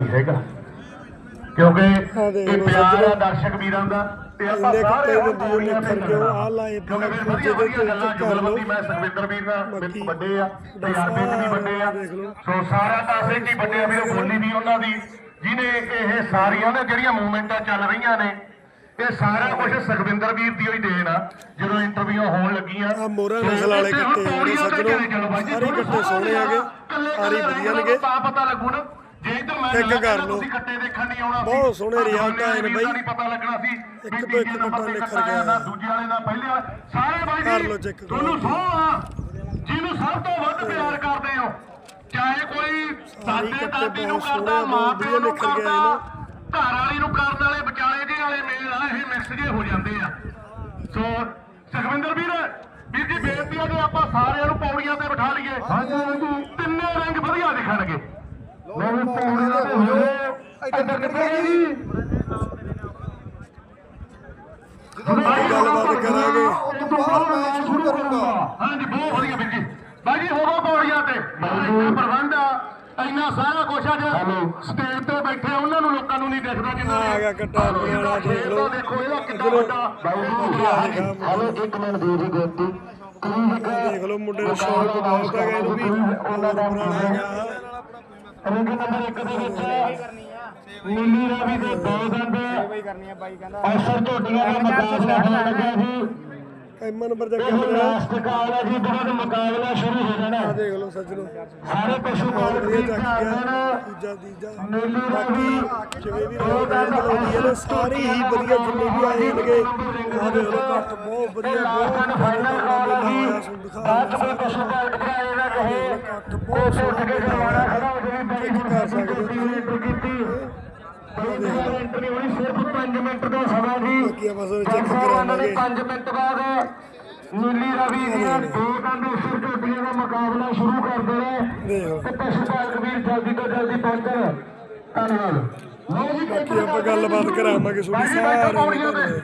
ਹੈਗਾ ਕਿਉਂਕਿ ਇਹ ਪਿਆਰ ਆ। ਦਰਸ਼ਕ ਵੀਰਾਂ ਦਾ ਤੇ ਆਪਾਂ ਸਾਰੇ ਪੌੜੀਆਂ ਤੇ ਲੱਗਣਾ। ਆਹ ਲਾਏ ਕਿਉਂਕਿ ਫਿਰ ਵਧੀਆ ਦੇ ਵਧੀਆ ਗੱਲਾਂ। ਜੁਗਲਬੰਦੀ ਮੈਂ ਸੁਖਵਿੰਦਰ ਵੀਰ ਮੇਰੇ ਬਾਕੀ ਤੋਂ ਵੱਡੇ ਆ ਤੇ ਚ ਵੀ ਵੱਡੇ ਆ। ਸੋ ਸਾਰਾ ਤਾਂ ਅਸੀਂ ਕੀ ਵੱਡੇ ਆ ਵੀਰੋ ਬੋਲੀ ਵੀ ਉਹਨਾਂ ਦੀ ਜਿਹਨੇ ਇਹ ਸਾਰੀਆਂ ਨੇ ਜਿਹੜੀਆਂ ਮੂਵਮੈਂਟਾਂ ਚੱਲ ਰਹੀਆਂ ਨੇ ਇਹ ਸਾਰਾ ਕੁਝ ਸੁਖਵਿੰਦਰ ਵੀਰ ਦੀ ਹੋਈ ਦੇਣ ਆ ਜਦੋਂ ਇੰਟਰਵਿਊ ਹੋਣ ਲੱਗੀਆਂ ਆਹ ਮੋਹਰਾਂ ਨਸਲ ਵਾਲੇ ਤੇ ਹੁਣ ਕੱਟੇ ਆ ਪੌੜੀਆਂ ਤੇ ਸੱਜਣੋ। ਚਲੇ ਚਲੋ ਬਾਈ ਜੀ, ਸਾਰੇ ਕੱਟੇ ਸੋਹਣੇ। ਕੱਲੇ- ਸਾਰੇ ਵਧੀਆ ਨੇਗੇ। ਤਾਂ ਪਤਾ ਲੱਗੂ ਨਾ ਜੇ ਇੱਧਰ ਮੈਂ ਇੱਕ ਗੱਲ ਕਰ ਲਓ। ਤੁਸੀਂ ਕੱਟੇ ਦੇਖਣ ਨਹੀਂ ਆਉਣਾ ਸੀ ਬਹੁਤ ਸੋਹਣੇ ਰਿਜ਼ਲਟ ਆਏ ਨੇ ਵੀਰ ਬਾਈ। ਦਾ ਨਹੀਂ ਪਤਾ ਲੱਗਣਾ ਸੀ ਇੱਕ ਵੀ ਤੋਂ ਇੱਕ ਨੰਬਰ ਕੱਟਾ ਨਿਖਰ ਗਿਆ। ਨਾ ਦੂਜੇ ਵਾਲੇ ਦਾ ਪਹਿਲੇ ਵਾਲਾ ਸਾਰੇ ਬਾਈ ਕਰ ਲਓ। ਤੁਹਾਨੂੰ ਸੋਹ ਜਿਹਨੂੰ ਸਭ ਤੋਂ ਵੱਧ ਪਿਆਰ ਕਰਦੇ ਹੋ ਚਾਹੇ ਕੋਈ ਦਾਦੇ ਨੂੰ ਸੋਹਣੇ ਕਰਦਾ ਮਾਂ ਪਿਓ ਨੂੰ ਕਰਦਾ ਘਰ ਵਾਲੀ ਨੂੰ ਕਰਨ ਵਾਲੇ ਵਿਚਾਲੇ ਜਿਹੇ ਵਾਲੇ ਮੇਲ ਆ ਇਹ ਮਿਕਸ ਜੇ ਹੋ ਜਾਂਦੇ ਆ ਸੋ ਸੁਖਵਿੰਦਰ ਵੀਰ ਵੀਰ ਜੀ ਬੇਨਤੀ ਆ ਕਿ ਆਪਾਂ ਸਾਰਿਆਂ ਨੂੰ ਪੌੜੀਆਂ ਤੇ ਬਿਠਾ ਲਈਏ ਹਾਂਜੀ ਹਾਂਜੀ ਤਿੰਨੇ ਰੰਗ ਵਧੀਆ ਦਿਖਣਗੇ ਲੋ ਵੀ ਪੌੜੀਆਂ ਤੇ ਹੋ ਜਾਓ ਇੱਧਰ ਕਿੱਥੇ ਜੀ ਗੱਲਬਾਤ ਕਰਾਂਗੇ। ਉਹ ਤੋਂ ਬਾਅਦ ਮੈਂ ਸ਼ੁਰੂ ਕਰੂੰਗਾ ਹਾਂਜੀ ਬਹੁਤ ਵਧੀਆ ਵੀਰ ਜੀ ਬਾਈ ਜੀ ਹੋਵੋ ਪੌੜੀਆਂ ਤੇ ਪ੍ਰਬੰਧ ਆ ਇੰਨਾ ਸਾਰਾ ਕੁਛ ਆ ਜੇ ਸਟੇਜ ਤੇ ਬੈਠੇ ਉਹਨਾਂ ਨੂੰ ਲੋਕਾਂ ਨੂੰ ਨਹੀਂ ਦਿਖਦਾ ਜਿੰਨਾ ਆ ਗਿਆ ਕੱਟਾ ਆਪਣੇ ਵਾਲਾ ਦੇਖ ਲਓ। ਦੇਖੋ ਇਹਦਾ ਕਿੰਨਾ ਵੱਡਾ ਹਲੋ ਇੱਕ ਮਿੰਟ ਦੇ ਦੀ ਬੇਨਤੀ ਦੇਖ ਲਓ ਮੁੰਡੇ ਦਾ ਸ਼ੌਕ ਬਹੁਤ ਹੈਗਾ ਇਹਨੂੰ ਵੀ ਉਹਨਾਂ ਦਾ ਪੁਰਾਣਾ ਹੈਗਾ ਰੰਗ ਨੰਬਰ 1 ਦੇ ਵਿੱਚ ਨੀਲੀ ਰਾਵੀ ਦੇ ਦੋ ਦੰਦ। ਅਸਰ ਝੋਟੀਆਂ ਦਾ ਮੁਕਾਬਲਾ ਹੋਣ ਲੱਗਾ ਜੀ। ਕੈਮਾ ਨੰਬਰ ਜਾ ਕੇ ਇਹ ਮਿਲਿਆ ਲਾਸਟ ਕਾਲ ਹੈ ਜੀ ਬਹੁਤ ਮੁਕਾਬਲਾ ਸ਼ੁਰੂ ਹੋ ਜਾਣਾ। ਆ ਦੇਖ ਲਓ ਸੱਜਣੋ। ਸਾਰੇ ਪਸ਼ੂ ਪਾਲਕ ਦੇਣ ਤੀਜਾ ਤੀਜਾ। ਨੀਲੀ ਬਾਕੀ ਜਿਵੇਂ ਵੀ ਰੌਣਕ ਲਾਉਂਦੀਆਂ ਨੇ ਸਾਰੇ ਹੀ ਵਧੀਆ ਜਿੰਨੇ ਵੀ ਆਏ ਹੋਣਗੇ। ਆ ਦੇਖ ਲਓ ਘੱਟ ਬਹੁਤ ਵਧੀਆ ਬਹੁਤ ਫਾਈਨਲ ਕਾਲ ਹੈ ਜੀ। ਬਹੁਤ ਦਸ ਵੀ ਪਸ਼ੂ ਪਾਲਕ ਭਰਾਏ ਨਾ ਕਹੇ ਘੱਟ ਬਹੁਤ ਉਹ ਉੱਠ ਕੇ ਜਵਾਨਾ ਖੜਾ ਹੋ ਜਿਹੜੀ ਬੜੀ ਚੈੱਕ ਕਰ ਸਕਦੇ ਹੋ ਤੁਸੀਂ। ਐਂਟਰ ਕੀਤੀ ਐਂਟਰੀ ਹੋਣੀ ਸਿਰਫ 5 ਮਿੰਟ ਦਾ ਸਮਾਂ ਜੀ। ਸਾਰੇ ਉਹਨਾਂ ਕਰਾਵਾਂਗੇ 5 ਮਿੰਟ ਬਾਅਦ ਨੀਲੀ ਰਵੀ ਦੀਆਂ ਦੋ ਕੰਨ ਸਿਰ ਝੋਟੀਆਂ ਦਾ ਮੁਕਾਬਲਾ ਸ਼ੁਰੂ ਕਰਦੇ ਨੇ। ਦੇਖੋ ਤੇ ਪਸ਼ੂ ਪਾਲਕ ਵੀਰ ਜਲਦੀ ਤੋਂ ਜਲਦੀ ਪਹੁੰਚਣ ਧੰਨਵਾਦ। ਲਓ ਜੀ ਆਪਾਂ ਗੱਲਬਾਤ ਕਰਾਵਾਂਗੇ ਤੁਹਾਡੀ ਬਾਈ